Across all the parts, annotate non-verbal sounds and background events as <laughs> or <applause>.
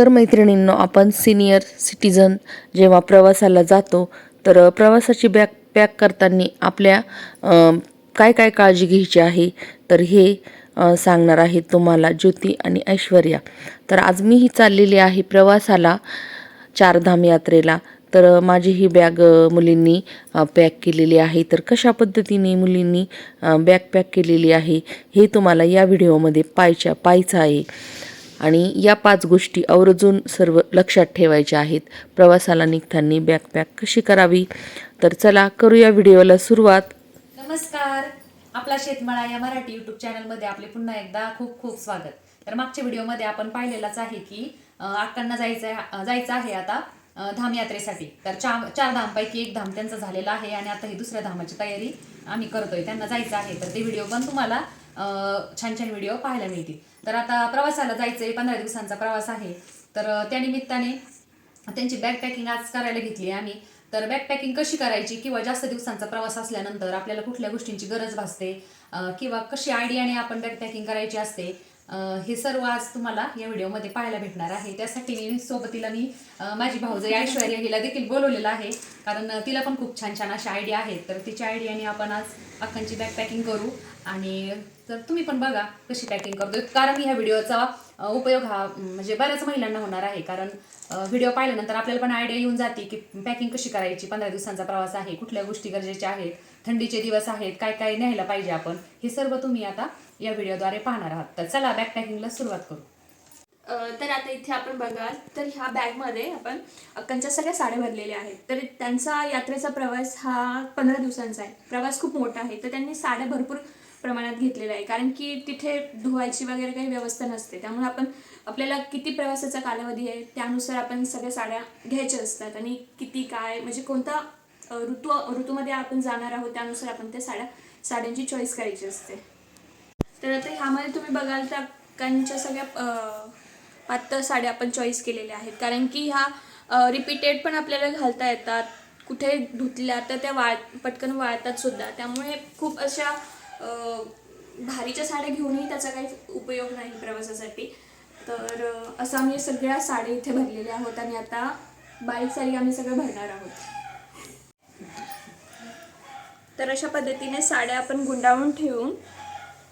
तर मैत्रिणींनो आपण सिनियर सिटीजन जेव्हा प्रवासाला जातो तर प्रवासाची बॅग पॅक करताना आपल्या काय काय काळजी घ्यायची आहे? तर हे सांगणार आहे तुम्हाला ज्योती आणि ऐश्वर्या. तर आज मीही चाललेली आहे प्रवासाला चारधाम यात्रेला. तर माझी ही बॅग मुलींनी पॅक केलेली आहे. तर कशा पद्धतीने मुलींनी बॅग पॅक केलेली आहे हे तुम्हाला या व्हिडिओमध्ये पाहायच्या पाहायचं आहे. आणि या पाच गोष्टी आवर्जून सर्व लक्षात ठेवायच्या आहेत. प्रवासाला निघताना बॅकपॅक कशी करावी? तर चला करूया व्हिडिओला सुरुवात. नमस्कार. आपला शेतमाळा या मराठी युट्यूब चॅनलमध्ये आपले पुन्हा एकदा खूप खूप स्वागत. तर मागच्या व्हिडिओमध्ये आपण पाहिलेलाच आहे की अं, अक्कांना जायचं आहे जायचं आहे आता धाम यात्रेसाठी. तर चार चार धामपैकी एक धाम त्यांचा झालेला आहे आणि आता ही दुसऱ्या धामाची तयारी आम्ही करतोय. त्यांना जायचं आहे. तर ते व्हिडिओ पण तुम्हाला छान छान व्हिडिओ पाहायला मिळतील. तर आता प्रवासाला जायचं आहे पंधरा दिवसांचा प्रवास आहे. तर त्यानिमित्ताने त्या निमित्ताने त्यांची बॅग पॅकिंग आज करायला घेतली आम्ही. तर बॅग पॅकिंग कशी करायची किंवा जास्त दिवसांचा प्रवास असल्यानंतर आपल्याला कुठल्या गोष्टींची गरज भासते किंवा कशी आयडियाने आपण बॅग पॅकिंग करायची असते हे सर्व आज तुम्हाला या व्हिडिओमध्ये पाहायला भेटणार आहे. त्यासाठी मी सोबतीला मी माझी भाऊजाई ऐश्वर्या हिला देखील बोलवलेलं आहे. कारण तिला पण खूप छान छान अशा आयडिया आहेत. तर तिच्या आयडियाने आपण आज अक्कांची बॅग पॅकिंग करू. आणि तर तुम्ही पण बघा कशी पॅकिंग करतोय. कारण ह्या व्हिडिओचा उपयोग हा म्हणजे बऱ्याच महिलांना होणार आहे. कारण व्हिडिओ पाहिल्यानंतर आपल्याला पण आयडिया येऊन जाते की पॅकिंग कशी करायची. पंधरा दिवसांचा प्रवास आहे. कुठल्या गोष्टी गरजेच्या आहेत? थंडीचे दिवस आहेत. काय काय न्यायला पाहिजे आपण? हे सर्व तुम्ही आता या व्हिडिओद्वारे पाहणार आहात. तर चला बॅग पॅकिंगला सुरुवात करू. तर आता इथे आपण बघाल तर ह्या बॅगमध्ये आपण अक्कांच्या सगळ्या साड्या भरलेल्या आहेत. तर त्यांचा यात्रेचा प्रवास हा पंधरा दिवसांचा आहे. प्रवास खूप मोठा आहे. तर त्यांनी साड्या भरपूर प्रमाणात घेतलेल्या आहे कारण की तिथे धुवायची वगैरे काही व्यवस्था नसते. त्यामुळे आपण आपल्याला किती प्रवासाचा कालावधी आहे त्यानुसार आपण सगळ्या साड्या घ्यायच्या असतात. आणि किती काय म्हणजे कोणता ऋतू ऋतूमध्ये आपण जाणार आहोत त्यानुसार आपण त्या साड्या साड्यांची चॉईस करायची असते. तर आता ह्यामध्ये तुम्ही बघाल तर अक्कांच्या सगळ्या पातळ साड्या आपण चॉईस केलेल्या आहेत. कारण की ह्या रिपीटेड पण आपल्याला घालता येतात. कुठे धुतल्या तर त्या वाळ पटकन वाळतात सुद्धा. त्यामुळे खूप अशा भारीच्या साड्या घेऊनही त्याचा काही उपयोग नाही प्रवासासाठी. तर असं आम्ही सगळ्या साड्या इथे भरलेल्या आहोत आणि आता बारीक साडी आम्ही सगळं भरणार आहोत. तर अशा पद्धतीने साड्या आपण गुंडाळून ठेवून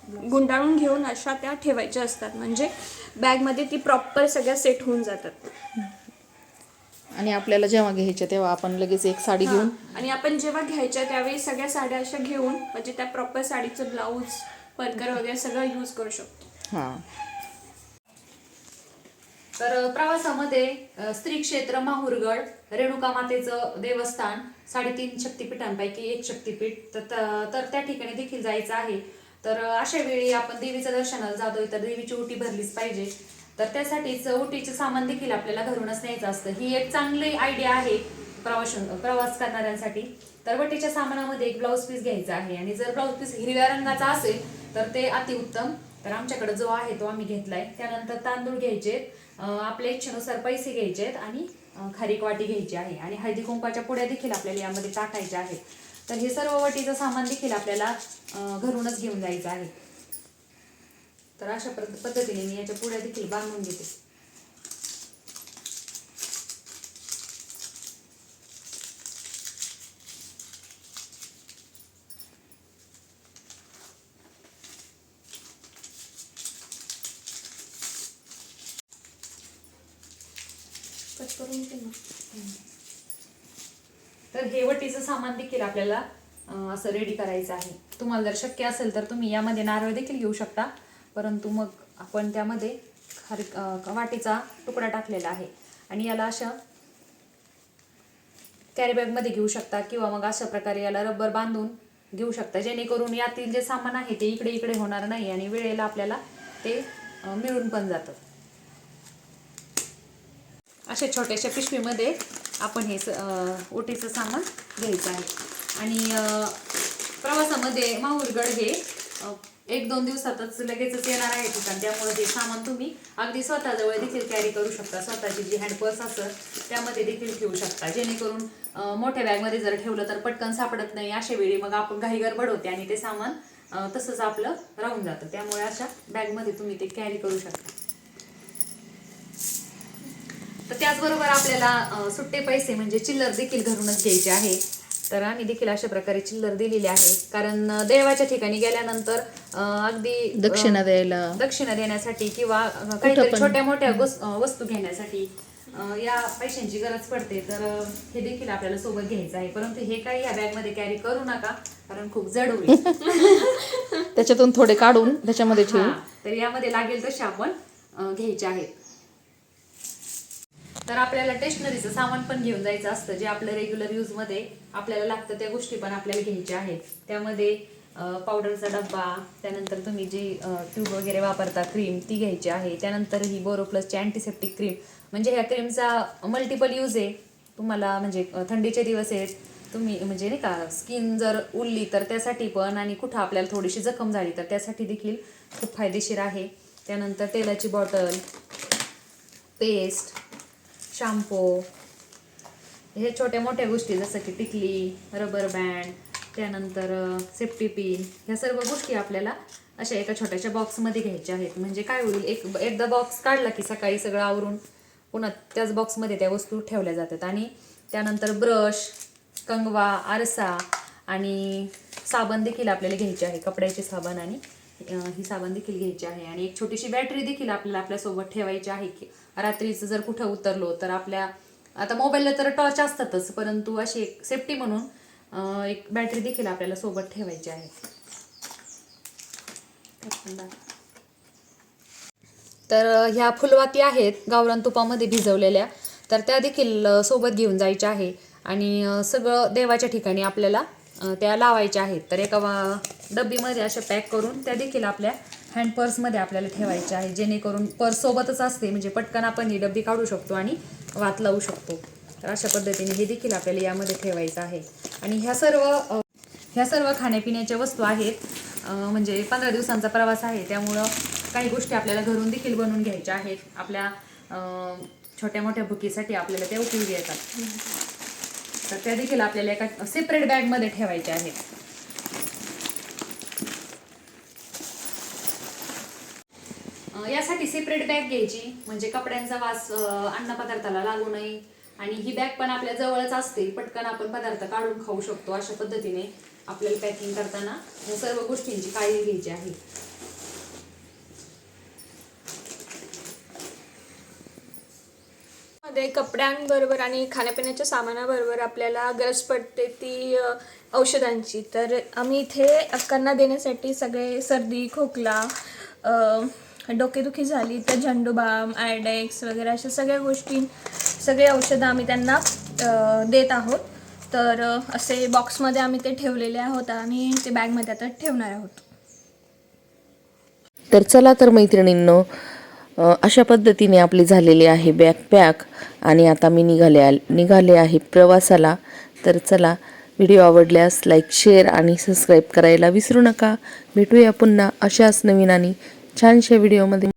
गुंडाळून घेऊन अशा त्या ठेवायच्या असतात. म्हणजे बॅगमध्ये ती प्रॉपर सगळ्या सेट होऊन जातात. आणि आपल्याला जेव्हा घ्यायच्या तेव्हा आपण लगेच एक साडी घेऊन हां. आणि आपण जेव्हा घ्यायच्या त्यावेळी सगळ्या साड्या अशा घेऊन म्हणजे त्या प्रॉपर साडीचं ब्लाऊज परकर वगैरे सगळं यूज करू शकतो. हां. तर प्रवासामध्ये अ, स्त्री क्षेत्र माहुरगड रेणुका मातेचं देवस्थान साडेतीन शक्तिपीठांपैकी एक शक्तिपीठ तर त्या ठिकाणी देखील जायचं आहे. तर अशा वेळी आपण देवीचं दर्शनाला जातोय तर देवीची ओटी भरलीच पाहिजे. तर त्यासाठीच ओटीचं सामान देखील आपल्याला घरूनच न्यायचं असतं. ही एक चांगली आयडिया आहे प्रवास प्रवास करणाऱ्यांसाठी. तर वटीच्या सामानामध्ये एक ब्लाऊज पीस घ्यायचा आहे. आणि जर ब्लाऊज पीस हिरव्या रंगाचा असेल तर ते अतिउत्तम. तर आमच्याकडे जो आहे तो आम्ही घेतलाय. त्यानंतर तांदूळ घ्यायचे आपल्या इच्छेनुसार पैसे घ्यायचे आहेत आणि खारीक वाटी घ्यायची आहे. आणि हळदी कुंकाच्या पुड्या देखील आपल्याला यामध्ये टाकायच्या आहेत. तर हे सर्व वटीचं सामान देखील आपल्याला घरूनच घेऊन जायचं आहे तर अशा पद्धतीने मी याच्या पुढ्या देखील बांधून घेते कट करून घे ना. तर हे वटीचं सामान देखील आपल्याला असं रेडी करायचं आहे. तुम्हाला जर शक्य असेल तर तुम्ही यामध्ये नारळ देखील घेऊ शकता. परंतु मग आपण त्यामध्ये खर वाटीचा तुकडा टाकलेला आहे. आणि याला अशा कॅरीबॅगमध्ये घेऊ शकता किंवा मग अशा प्रकारे याला रबर बांधून घेऊ शकता. जेणेकरून यातील जे सामान आहे ते इकडे इकडे होणार नाही आणि वेळेला आपल्याला ते मिळून पण जातं. अशा छोट्याशा पिशवीमध्ये आपण हे स- ओटीचं सामान घ्यायचं आहे. आणि प्रवासामध्ये माहूरगड हे एक दोन दिवसातच लगेचच येणार आहे ठिकाण. त्यामुळे ते सामान तुम्ही अगदी स्वतःजवळ देखील कॅरी करू शकता. स्वतःची जी हँडपर्स असतं त्यामध्ये देखील ठेवू शकता. जेणेकरून मोठ्या बॅगमध्ये जर ठेवलं तर पटकन सापडत नाही. अशा वेळी मग आपण घाई गडबड होते आणि ते सामान तसंच आपलं राहून जातं. त्यामुळे अशा बॅगमध्ये तुम्ही ते कॅरी करू शकता. त्याचबरोबर आपल्याला सुट्टे पैसे म्हणजे चिल्लर देखील घरूनच घ्यायचे आहे. तर आम्ही देखील अशा प्रकारे चिल्लर दिलेली आहे. कारण देवाच्या ठिकाणी गेल्यानंतर अगदी दक्षिणा द्यायला. दक्षिणा देण्यासाठी किंवा काहीतरी. छोट्या मोठ्या वस्तू घेण्यासाठी या पैशांची गरज पडते. तर हे देखील आपल्याला सोबत घ्यायचं आहे. परंतु हे काही या बॅगमध्ये कॅरी करू नका कारण खूप जड होईल <laughs> त्याच्यातून थोडे काढून त्याच्यामध्ये ठेवू. तर यामध्ये लागेल तसे आपण घ्यायचे आहेत. तर आपल्याला स्टेशनरीचं सामान पण घेऊन जायचं असतं जे आपलं रेग्युलर यूजमध्ये आपल्याला लागतं त्या गोष्टी पण आपल्याला घ्यायच्या आहेत. त्यामध्ये पावडरचा डब्बा त्यानंतर तुम्ही जी ट्यूब वगैरे वापरता क्रीम ती घ्यायची आहे. त्यानंतर ही बोरोप्लसची अँटीसेप्टिक क्रीम म्हणजे ह्या क्रीमचा मल्टिपल यूज आहे. तुम्हाला म्हणजे थंडीचे दिवस आहेत. तुम्ही म्हणजे नाही का स्किन जर उरली तर त्यासाठी पण आणि कुठं आपल्याला थोडीशी जखम झाली तर त्यासाठी देखील खूप फायदेशीर आहे. त्यानंतर तेलाची बॉटल पेस्ट शॅम्पू हे छोट्या मोठ्या गोष्टी जसं की टिकली रबर बँड त्यानंतर सेफ्टी पिन ह्या सर्व गोष्टी आपल्याला अशा एका छोट्याशा बॉक्समध्ये घ्यायच्या आहेत. म्हणजे काय होईल एक एकदा बॉक्स काढला की सकाळी सगळं आवरून पुन्हा त्याच बॉक्समध्ये त्या वस्तू ठेवल्या जातात. आणि त्यानंतर ब्रश कंगवा आरसा आणि साबण देखील आपल्याला घ्यायचे आहे कपड्याचे साबण आणि ही साबण देखील घ्यायची आहे आणि एक छोटीशी बॅटरी देखील आपल्याला आपल्यासोबत ठेवायची आहे की रात्रीचं जर कुठं उतरलो तर आपल्या आता मोबाईलला तर टॉर्च असतातच परंतु अशी एक सेफ्टी म्हणून एक बॅटरी देखील आपल्याला सोबत ठेवायची आहे. तर ह्या फुलवाती आहेत गावरान तुपामध्ये भिजवलेल्या. तर त्या देखील सोबत घेऊन जायच्या आहे. आणि सगळं देवाच्या ठिकाणी आपल्याला त्या लावायच्या आहेत. तर एका वा- डब्बीमध्ये अशा पॅक करून त्या देखील आपल्या हँड पर्समध्ये आपल्याला ठेवायच्या आहे जेणेकरून पर्स सोबतच असते म्हणजे पटकन आपण ही डब्बी काढू शकतो आणि वात लावू शकतो. तर अशा पद्धतीने हे देखील आपल्याला यामध्ये ठेवायचं आहे. आणि ह्या सर्व ह्या सर्व खाण्यापिण्याच्या वस्तू आहेत म्हणजे पंधरा दिवसांचा प्रवास आहे त्यामुळं काही गोष्टी आपल्याला घरून देखील बनवून घ्यायच्या आहेत. आपल्या छोट्या मोठ्या भुकीसाठी आपल्याला त्या उपयोगी येतात. तर त्या देखील आपल्याला एका सेपरेट बॅगमध्ये ठेवायच्या आहेत. यासाठी सेपरेट बॅग घ्यायची. म्हणजे कपड्यांचा वास अन्नपदार्थाला लागू नये. आणि ही बॅग पण आपल्या जवळच असते. पटकन आपण पदार्थ काढून खाऊ शकतो अशा पद्धतीने आपल्याला पॅकिंग करताना या सर्व गोष्टींची काळजी घ्यायची आहे. मध्ये कपड्यांबरोबर आणि खाण्यापिण्याच्या सामानाबरोबर आपल्याला गरज पडते ती औषधांची. तर आम्ही इथे अक्कांना देण्यासाठी सगळे सर्दी खोकला डोकेदुखी झाली तर झंडूबाम आयडेक्स वगैरे अशा सगळ्या गोष्टी सगळे औषधं आम्ही त्यांना देत आहोत. तर असे बॉक्समध्ये आम्ही ते ठेवलेले आहोत आणि ते बॅगमध्ये आता ठेवणार आहोत. तर चला तर मैत्रिणींनो अशा पद्धतीने आपली झालेली आहे बॅग पॅक आणि आता मी निघाले आल निघाले आहे प्रवासाला. तर चला व्हिडिओ आवडल्यास लाईक शेअर आणि सबस्क्राईब करायला विसरू नका. भेटूया पुन्हा अशाच नवीन आणि छानशा व्हिडिओमध्ये